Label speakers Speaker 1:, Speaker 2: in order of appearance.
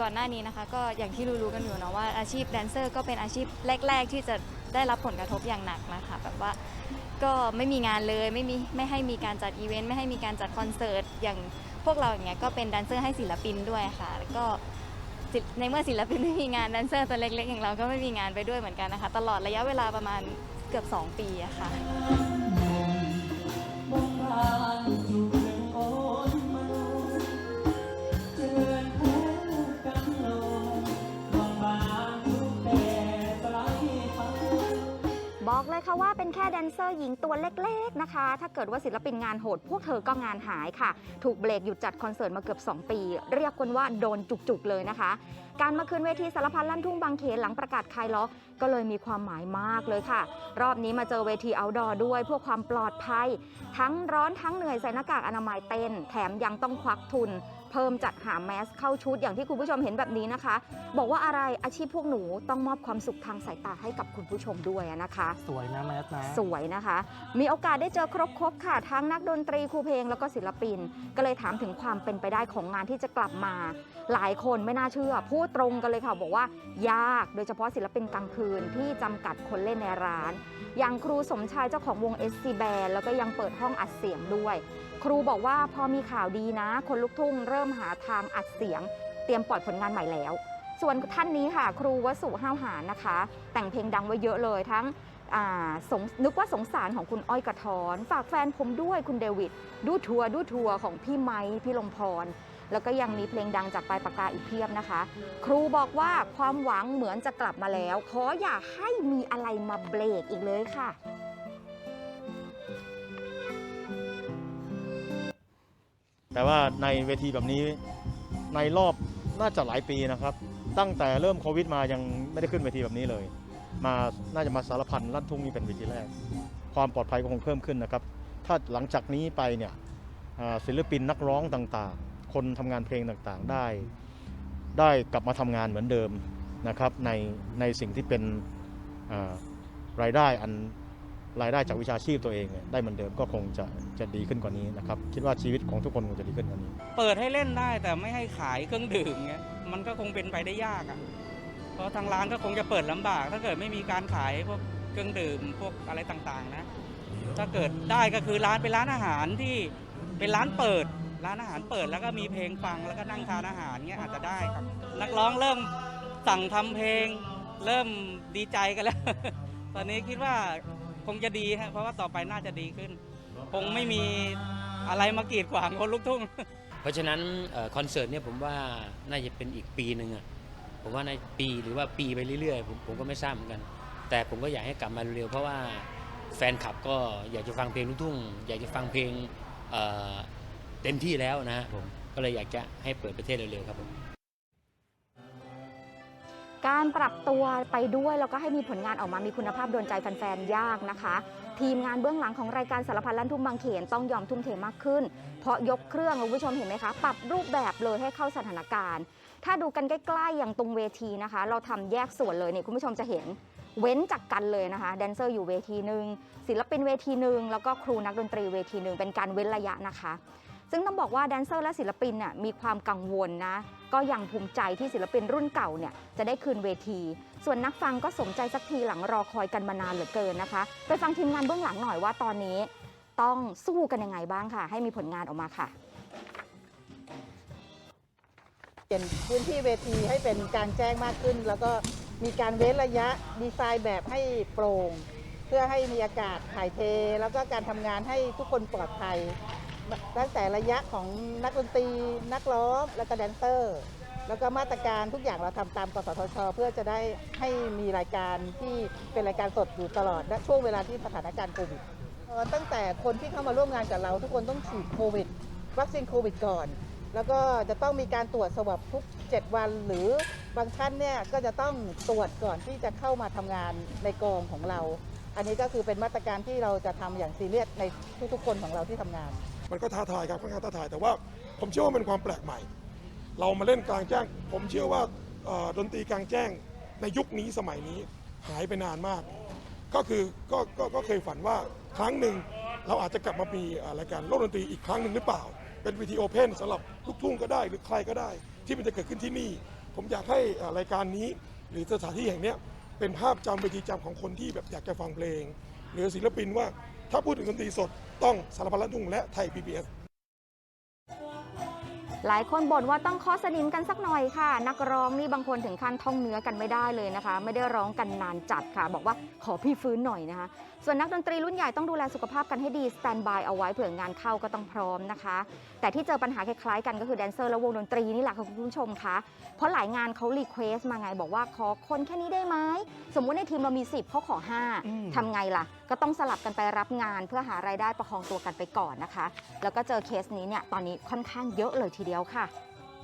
Speaker 1: ก่อนหน้านี้นะคะ ก็อย่างที่รู้ๆกันอยู่เนาะว่าอาชีพแดนเซอร์ก็เป็นอาชีพแรก ๆ ที่จะได้รับผลกระทบอย่างหนักนะคะแบบว่าก็ไม่มีงานเลยไม่มีไม่ให้มีการจัดอีเวนต์ไม่ให้มีการจัดคอนเสิร์ตอย่างพวกเราอย่างเงี้ยก็เป็นแดนเซอร์ให้ศิลปินด้วยค่ะแล้วก็ในเมื่อศิลปินไม่มีงานแดนเซอร์ตัวเล็กๆอย่างเราก็ไม่มีงานไปด้วยเหมือนกันนะคะ ตลอดระยะเวลาประมาณเกือบ 2 ปีอะค่ะ
Speaker 2: ว่าเป็นแค่แดนเซอร์หญิงตัวเล็กๆนะคะ ถ้าเกิดว่าศิลปินงานโหด พวกเธอก็งานหายค่ะ ถูกเบรกหยุดจัดคอนเสิร์ตมาเกือบ 2 ปี เรียกกันว่าโดนจุกๆเลยนะคะ การมาคืนเวทีสารพันลั่นทุ่งบางเขนหลังประกาศคลายล็อกก็เลยมีความหมายมากเลยค่ะ รอบนี้มาเจอเวทีเอาดอร์ด้วยเพื่อความปลอดภัย ทั้งร้อนทั้งเหนื่อยใส่หน้ากากอนามัยเต้น แถมยังต้องควักทุน เพิ่มจัดหาแมสเข้าชุดอย่างที่คุณผู้ชมเห็นแบบนี้นะคะ บอกว่าอะไรอาชีพพวกหนูต้องมอบความสุขทางสายตาให้กับคุณผู้ชมด้วยนะคะ
Speaker 3: สวยนะแมสนะ
Speaker 2: สวยนะคะ มีโอกาสได้เจอครบครบค่ะทั้งนักดนตรีครูเพลงแล้วก็ศิลปิน ก็เลยถามถึงความเป็นไปได้ของงานที่จะกลับมา หลายคนไม่น่าเชื่อพูดตรงกันเลยค่ะบอกว่ายากโดยเฉพาะศิลปินกลางคืนที่จำกัดคนเล่นในร้าน อย่างครูสมชายเจ้าของวง SC Band แล้วก็ยังเปิดห้องอัดเสียงด้วย ครูบอกว่าพอมีข่าวดีนะ คนลุกทุ่งเริ่มหาทางอัดเสียง เตรียมปล่อยผลงานใหม่แล้ว ส่วนท่านนี้ค่ะ ครูวสุห้าวหารนะคะ แต่งเพลงดังไว้เยอะเลยทั้งอ่าสงนึกว่าสงสารของคุณอ้อยกระทอน ฝากแฟนผมด้วยคุณเดวิดดูทัวร์ดูทัวร์ของพี่ไม้พี่ลมพร แล้วก็ยังมีเพลงดังจากปลายปากกาอีกเพียบนะคะ ครูบอกว่าความหวังเหมือนจะกลับมาแล้ว ขออย่าให้มีอะไรมาเบรกอีกเลยค่ะ
Speaker 4: แต่ว่าในเวทีแบบนี้ในรอบน่าจะหลายปีนะครับ ตั้งแต่เริ่มโควิดมายังไม่ได้ขึ้นเวทีแบบนี้เลย มาน่าจะมาสารพันลั่นทุ่งนี่เป็นเวทีแรก ความปลอดภัยก็คงเพิ่มขึ้นนะครับ ถ้าหลังจากนี้ไปเนี่ยศิลปินนักร้องต่างๆ คนทำงานเพลงต่างๆ ได้ ได้กลับมาทำงานเหมือนเดิมนะครับในในสิ่งที่เป็นรายได้อัน รายได้จากวิชาชีพตัวเองเนี่ยได้เหมือนเดิมก็คงจะจะดีขึ้นกว่านี้นะครับคิดว่าชีวิตของทุกคนคงจะดีขึ้นกว่านี้
Speaker 5: เปิดให้เล่นได้แต่ไม่ให้ขายเครื่องดื่มเงี้ยมันก็คงเป็นไปได้ยากอะ่ะเพราะทางร้านก็คงจะเปิดลำบาก ถ้าเกิดไม่มีการขายพวกเครื่องดื่มพวกอะไรต่างๆนะ ถ้าเกิดได้ก็คือร้านเป็นร้านอาหารที่เป็นร้านเปิดร้านอาหารเปิดแล้วก็มีเพลงฟังแล้วก็นั่งทานอาหารเงี้ยอาจจะได้ครับ นักร้องเริ่มสั่งทำเพลง เริ่มดีใจกันแล้ว ตอนนี้คิดว่า คงจะดีฮะเพราะว่าต่อไปน่าจะดีขึ้น คงไม่มีอะไรมากีดขวางคนลุกทุ่ง
Speaker 6: เพราะฉะนั้นเอ่อคอนเสิร์ตเนี่ยผมว่าน่าจะเป็นอีกปีหนึ่งอะผมว่าในปีหรือว่าปีไปเรื่อยๆผมผมก็ไม่ทราบเหมือนกัน แต่ผมก็อยากให้กลับมาเร็วๆเพราะว่าแฟนคลับก็อยากจะฟังเพลงลูกทุ่ง อยากจะฟังเพลงเอ่อเต็มที่แล้วนะฮะผมก็เลยอยากจะให้เปิดประเทศเร็วๆครับผม
Speaker 2: การปรับตัวไปด้วยแล้วก็ให้มีผลงานออกมามีคุณภาพโดนใจแฟนๆ ยากนะคะ ทีมงานเบื้องหลังของรายการสารพันลั่นทุ่งบางเขนต้องยอมทุ่มเทมากขึ้น เพราะยกเครื่องคุณผู้ชมเห็นไหมคะ ปรับรูปแบบเลยให้เข้าสถานการณ์ ถ้าดูกันใกล้ๆอย่างตรงเวทีนะคะ เราทำแยกส่วนเลยเนี่ยคุณผู้ชมจะเห็นเว้นจากกันเลยนะคะแดนเซอร์อยู่เวทีหนึ่งศิลปินเวทีหนึ่งแล้วก็ครูนักดนตรีเวทีหนึ่งเป็นการเว้นระยะนะคะ ซึ่งต้องบอกว่าแดนเซอร์และศิลปินน่ะมีความกังวลนะ ก็ยังภูมิใจที่ศิลปินรุ่นเก่าเนี่ยจะได้คืนเวที ส่วนนักฟังก็สมใจสักทีหลังรอคอยกันมานานเหลือเกินนะคะ ไปฟังทีมงานเบื้องหลังหน่อยว่าตอนนี้ต้องสู้กันยังไงบ้างค่ะ ให้มีผลงานออกมาค่ะ
Speaker 7: เปลี่ยนพื้นที่เวทีให้เป็นกลางแจ้งมากขึ้น แล้วก็มีการเว้นระยะดีไซน์แบบให้โปร่ง เพื่อให้มีอากาศถ่ายเท แล้วก็การทำงานให้ทุกคนปลอดภัย ตั้งแต่ระยะของนักดนตรี นักร้องแล้วก็แดนเซอร์ แล้วก็มาตรการทุกอย่างเราทำตามกสทช เพื่อจะได้ให้มีรายการที่เป็นรายการสดอยู่ตลอดณช่วงเวลาที่สถานการณ์โควิดตั้งแต่คนที่เข้ามาร่วมงานกับเรา ทุกคนต้องฉีดโควิดวัคซีนโควิดก่อน แล้วก็จะต้องมีการตรวจสวอปทุก 7 วัน หรือบางท่านเนี่ยก็จะต้องตรวจก่อนที่จะเข้ามาทำงานในกองของเรา อันนี้ก็คือเป็นมาตรการที่เราจะทำอย่างซีเรียสในทุกๆคนของเราที่ทำงาน
Speaker 8: มันก็ท้าทายครับค่อนข้างท้าทาย แต่ว่าผมเชื่อว่าเป็นความแปลกใหม่ เรามาเล่นกลางแจ้ง ผมเชื่อว่าดนตรีกลางแจ้งในยุคนี้สมัยนี้หายไปนานมาก ก็คือก็ก็ก็เคยฝันว่าครั้งหนึ่งเราอาจจะกลับมามีรายการโลกดนตรีอีกครั้งหนึ่งหรือเปล่า เป็นวิดีโอเพนสำหรับลูกทุ่งก็ได้หรือใครก็ได้ ที่มันจะเกิดขึ้นที่นี่ ผมอยากให้รายการนี้หรือสถานที่แห่งนี้ เป็นภาพจำเวทีจำของคนที่แบบอยากจะฟังเพลง หรือศิลปินว่าถ้าพูดถึงดนตรีสดต้องสารพัดลั่นทุ่งและไทย PBS
Speaker 2: หลายคนบ่นว่าต้องเคอสนิมกันสักหน่อยค่ะ นักร้องนี่บางคนถึงขั้นท่องเนื้อกันไม่ได้เลยนะคะ ไม่ได้ร้องกันนานจัดค่ะ บอกว่าขอพี่ฟื้นหน่อยนะคะ ส่วนนักดนตรีรุ่นใหญ่ต้องดูแลสุขภาพกันให้ดีสแตนบายเอาไว้เผื่องานเข้าก็ต้องพร้อมนะคะ แต่ที่เจอปัญหาคล้ายๆกันก็คือแดนเซอร์และวงดนตรีนี่แหละค่ะคุณผู้ชมคะเพราะหลายงานเขารีเควสมาไงบอกว่าขอคนแค่นี้ได้ไหมสมมุติในทีมเรามี 10เขาขอ 5ทำไงล่ะ ก็ต้องสลับกันไปรับงานเพื่อหารายได้ประคองตัวกันไปก่อนนะคะ แล้วก็เจอเคสนี้เนี่ยตอนนี้ค่อนข้างเยอะเลยทีเดียวค่ะ